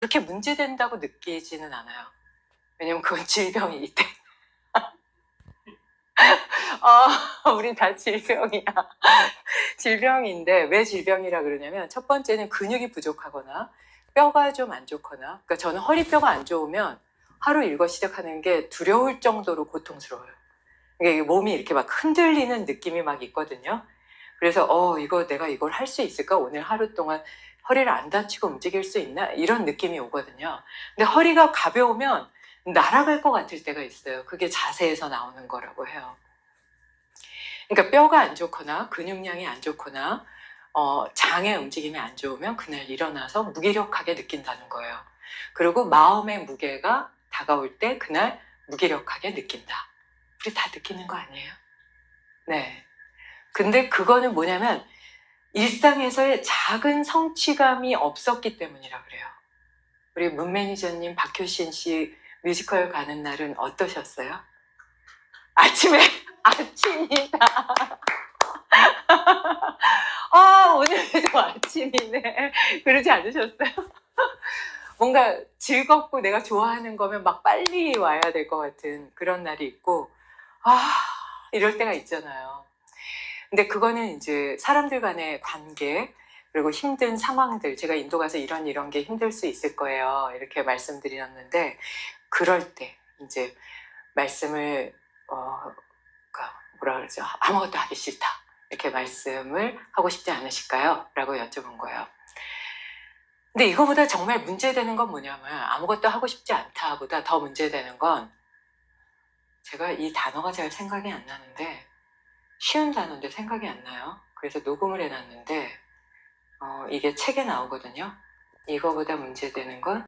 그렇게 문제된다고 느끼지는 않아요. 왜냐면 그건 질병이기 때문에. 아, 우린 다 질병이야. 질병인데 왜 질병이라 그러냐면 첫 번째는 근육이 부족하거나 뼈가 좀 안 좋거나 그러니까 저는 허리뼈가 안 좋으면 하루 일과 시작하는 게 두려울 정도로 고통스러워요. 몸이 이렇게 막 흔들리는 느낌이 막 있거든요. 그래서 어 이거 내가 이걸 할 수 있을까 오늘 하루 동안 허리를 안 다치고 움직일 수 있나 이런 느낌이 오거든요. 근데 허리가 가벼우면 날아갈 것 같을 때가 있어요. 그게 자세에서 나오는 거라고 해요. 그러니까 뼈가 안 좋거나 근육량이 안 좋거나 어, 장의 움직임이 안 좋으면 그날 일어나서 무기력하게 느낀다는 거예요. 그리고 마음의 무게가 다가올 때 그날 무기력하게 느낀다. 우리 다 느끼는 거 아니에요? 네. 근데 그거는 뭐냐면 일상에서의 작은 성취감이 없었기 때문이라 그래요. 우리 문 매니저님 박효신 씨 뮤지컬 가는 날은 어떠셨어요? 아침에 아침이다. 아 오늘도 아침이네. 그러지 않으셨어요? 뭔가 즐겁고 내가 좋아하는 거면 막 빨리 와야 될 것 같은 그런 날이 있고 아 이럴 때가 있잖아요. 근데 그거는 이제 사람들 간의 관계 그리고 힘든 상황들 제가 인도 가서 이런 이런 게 힘들 수 있을 거예요 이렇게 말씀드렸는데 그럴 때 이제 말씀을 어 그러니까 뭐라 그러죠 아무것도 하기 싫다 이렇게 말씀을 하고 싶지 않으실까요? 라고 여쭤본 거예요. 근데 이거보다 정말 문제되는 건 뭐냐면 아무것도 하고 싶지 않다보다 더 문제되는 건 제가 이 단어가 잘 생각이 안 나는데 쉬운 단어인데 생각이 안 나요. 그래서 녹음을 해놨는데 어, 이게 책에 나오거든요. 이거보다 문제되는 건